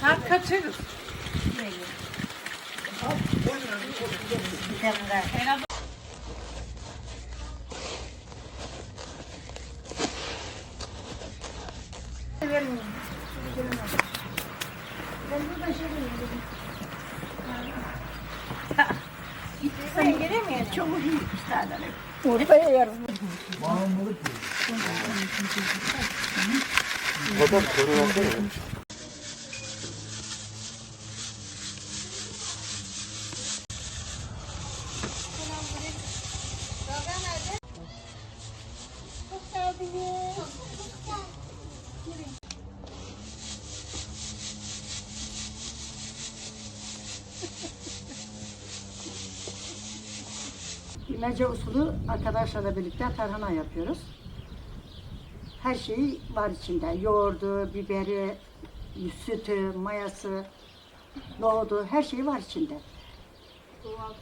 Saat kaçırız. Sen giremiyorsun. Çok iyi isterler. Oraya yarım. İmece usulü arkadaşlarla birlikte tarhana yapıyoruz. Her şeyi var içinde. Yoğurdu, biberi, sütü, mayası, nohudu, her şey var içinde. Doğal.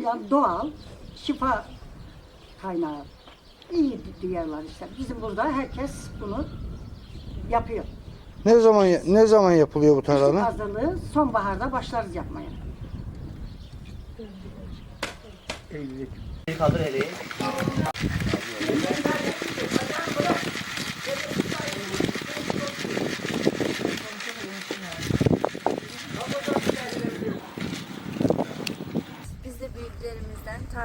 Yani doğal, şifa kaynağı. İyi diyorlar işte. Bizim burada herkes bunu yapıyor. Ne zaman ne zaman yapılıyor bu Kışlık tarhana? hazırlığı sonbaharda başlarız yapmaya. Kaldır eleği.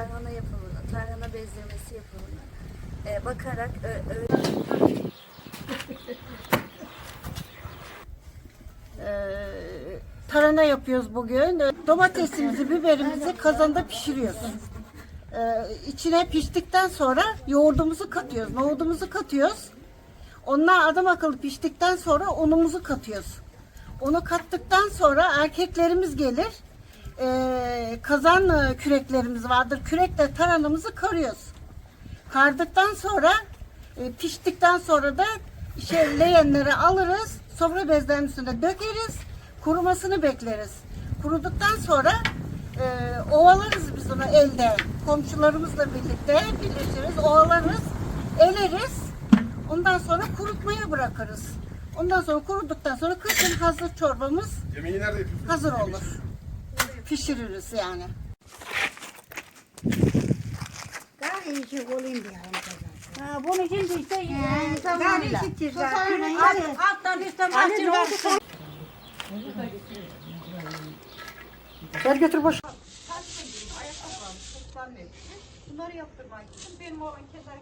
Tarhana yapımını, tarhana bezdirmesi yapımını e, bakarak öğrendik. Ee, tarhana yapıyoruz bugün. Ee, Domatesimizi, biberimizi kazanda pişiriyoruz. Ee, içine piştikten sonra yoğurdumuzu katıyoruz, nohudumuzu katıyoruz. Onlar adam akıllı piştikten sonra unumuzu katıyoruz. Onu kattıktan sonra erkeklerimiz gelir. Ee, kazan e, küreklerimiz vardır. Kürekle taranımızı karıyoruz. Kardıktan sonra e, piştikten sonra da şey leğenleri alırız. Sofra bezlerinin üstüne dökeriz. Kurumasını bekleriz. Kuruduktan sonra e, ovalarız biz onu elde. Komşularımızla birlikte birleşiriz. Ovalarız. Eleriz. Ondan sonra kurutmaya bırakırız. Ondan sonra kuruduktan sonra kışın hazır çorbamız Yemeği nerede yapıyorsunuz? hazır olur. Pişiririz yani. Alttan üstten. Ver götür boş. Bunları yaptırmak için benim o keder